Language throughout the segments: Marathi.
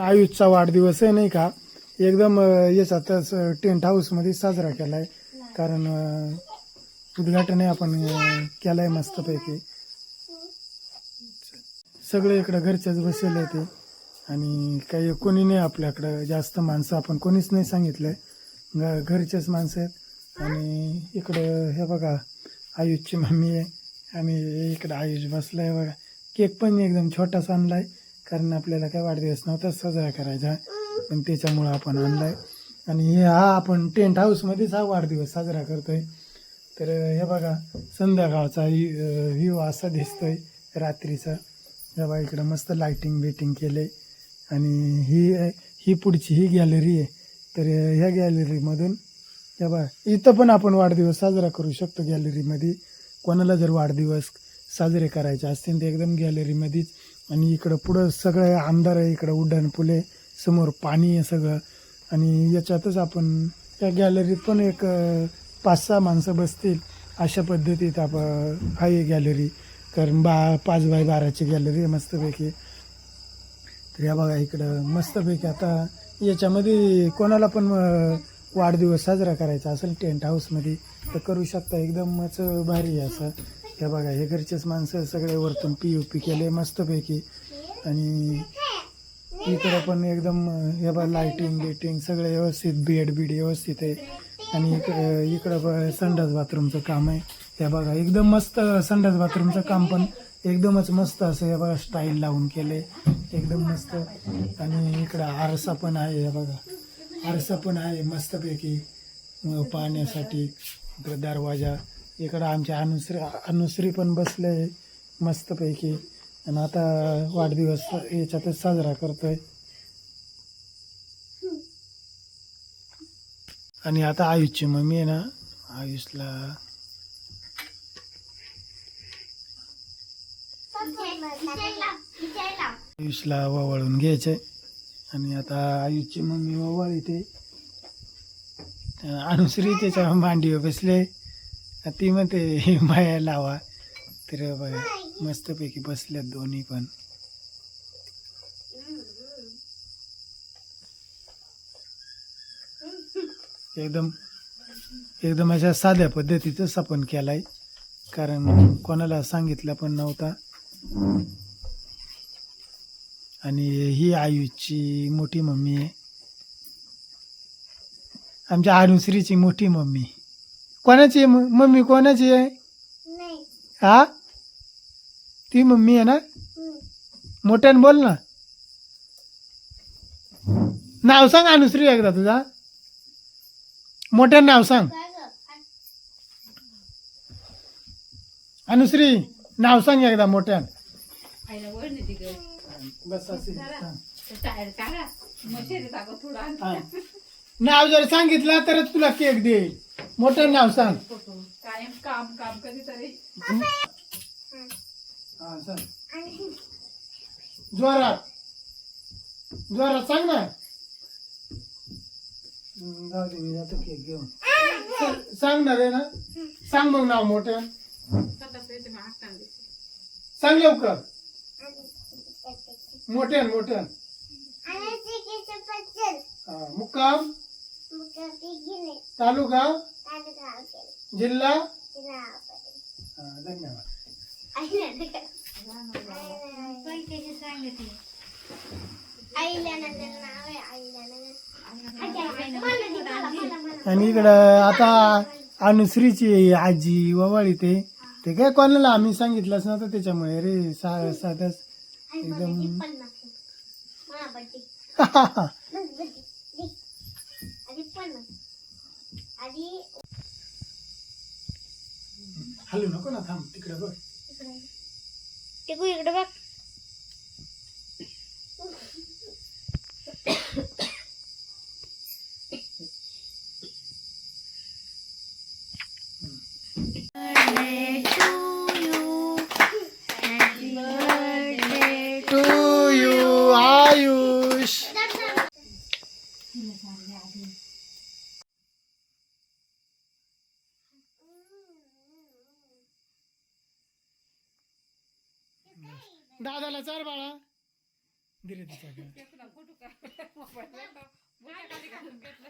आयुषचा वाढदिवस आहे नाही का? एकदम अं, याच्यातच टेंट हाऊसमध्ये साजरा केलाय. कारण उद्घाटनही आपण केलं केलंय मस्तपैकी. सगळे इकडं घरच्याच बसलेले ते. आणि काही कोणी नाही आपल्याकडं. जास्त माणसं आपण कोणीच नाही सांगितलंय. घ घरचेच माणसं आहेत. आणि इकडं हे बघा आयुषची मम्मी आहे. आणि इकडं आयुष बसलाय बघा. केक पण एकदम छोटासा आणलाय. कारण आपल्याला काय वाढदिवस नव्हता साजरा करायचा. पण त्याच्यामुळं आपण आणलाय. आणि हे हा आपण टेंट हाऊसमध्येच हा वाढदिवस साजरा करतोय. तर हे बघा संध्याकाळचा व्ह्यू असा दिसतोय रात्रीचा. हे बघा इकडं मस्त लाइटिंग बिटिंग केले आणि ही ही पुढची ही गॅलरी आहे. तर ह्या गॅलरीमधून हे बघा इथं पण आपण वाढदिवस साजरा करू शकतो गॅलरीमध्ये कोणाला जर वाढदिवस साजरे करायचे असतील तर एकदम गॅलरीमध्येच आणि इकडं पुढं सगळं आमदार आहे इकडं उड्डाण पुले समोर पाणी आहे सगळं. आणि याच्यातच आपण त्या गॅलरीत पण एक पाच सहा माणसं बसतील अशा पद्धतीत आपण आहे गॅलरी कारण बा पाच बाय बाराची गॅलरी आहे मस्तपैकी. तर या बघा इकडं मस्तपैकी आता याच्यामध्ये कोणाला पण वाढदिवस साजरा करायचा असेल टेंट हाऊसमध्ये तर करू शकता. एकदमच भारी आहे असं. हे बघा हे घरचेच माणसं सगळे वरतून पी यू पी केले मस्तपैकी. आणि इकडं पण एकदम हे बघा लाइटिंग बिटिंग सगळे व्यवस्थित बेड बीड व्यवस्थित आहे. आणि इकडं इकडं संडास बाथरूमचं काम आहे. हे बघा एकदम मस्त संडास बाथरूमचं काम पण एकदमच मस्त असं हे बघा स्टाईल लावून केले एकदम मस्त. आणि इकडं आरसा पण आहे हे बघा. आरसा पण आहे मस्तपैकी. पाहण्यासाठी दरवाजा. इकडं आमच्या अनुश्री अनुश्री पण बसले आहे मस्तपैकी. आणि आता वाढदिवस याच्यातच साजरा करतोय. आणि आता आयुषची मम्मी आहे ना आयुषला आयुषला ववाळून घ्यायचंय. आणि आता आयुषची मम्मी ववाळ येते. अनुश्री त्याच्या मांडीवर बसले. ती म्हणते माया लावा. तर बघा मस्तपैकी बसल्यात दोन्ही पण. एकदम एकदम अशा साध्या पद्धतीतच आपण केलाय. कारण कोणाला सांगितलं पण नव्हता. आणि ही आयुषची मोठी मम्मी आहे. आमच्या अनुश्रीची मोठी मम्मी. कोणाची आहे? म- मम्मी कोणाची आहे? हा? ती मम्मी आहे ना? मोठ्यानं बोल ना. नाव सांग अनुश्री एकदा तुझा. मोठ्यानं नाव सांग. अनुश्री नाव सांग एकदा मोठ्यान. आईला वळ नाही काढा मशेरी थोडा हा. नाव जर सांगितलं तरच तुला केक देईल. मोठं नाव सांग. कायम काम काम कधीतरी. हा सांग. जोरात. जोरात सांग ना. जाऊ दे मी जातो केक घेऊन. सांग ना रे ना. सांग मग नाव मोठं. स्वतःच येते मग हात सांगते सांग लवकर. मोठ्यान मोठ्यान हा, मुक्काम. तालुका? जिल्हा? धन्यवाद. आणि इकडं आता अनुश्रीची आजी ववाळी ते ते काय कोणाला आम्ही सांगितलंच नव्हतं त्याच्यामुळे रे साधच. एकदम. हलू नको ना थांब तिकडे बघ टिकू इकडे बघ टू यू आयुष दादाला चार बाळा दिले तिच्याकडे तुला फोटो का मोबाईल खाली घालून घेतलं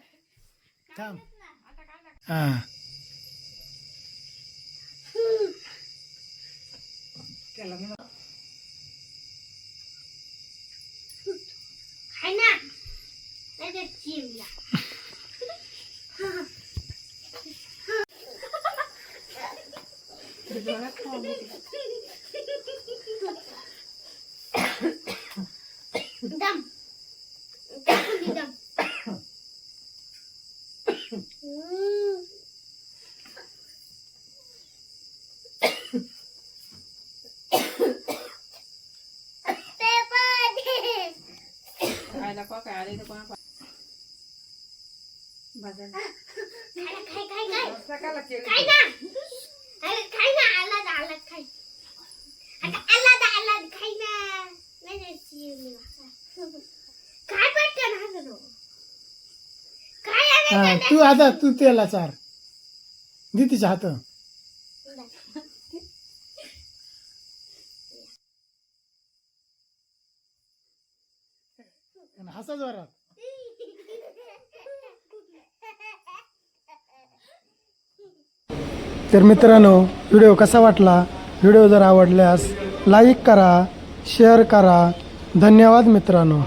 थांब आता काय लागतं? हा खाय ना हा करो काय आलं हा तू आता तू त्याला चार. दे तिच्या हात. हसा जोरात. तर मित्रांनो व्हिडिओ कसा वाटला? व्हिडिओ जर आवडल्यास लाईक करा शेअर करा. धन्यवाद मित्रांनो.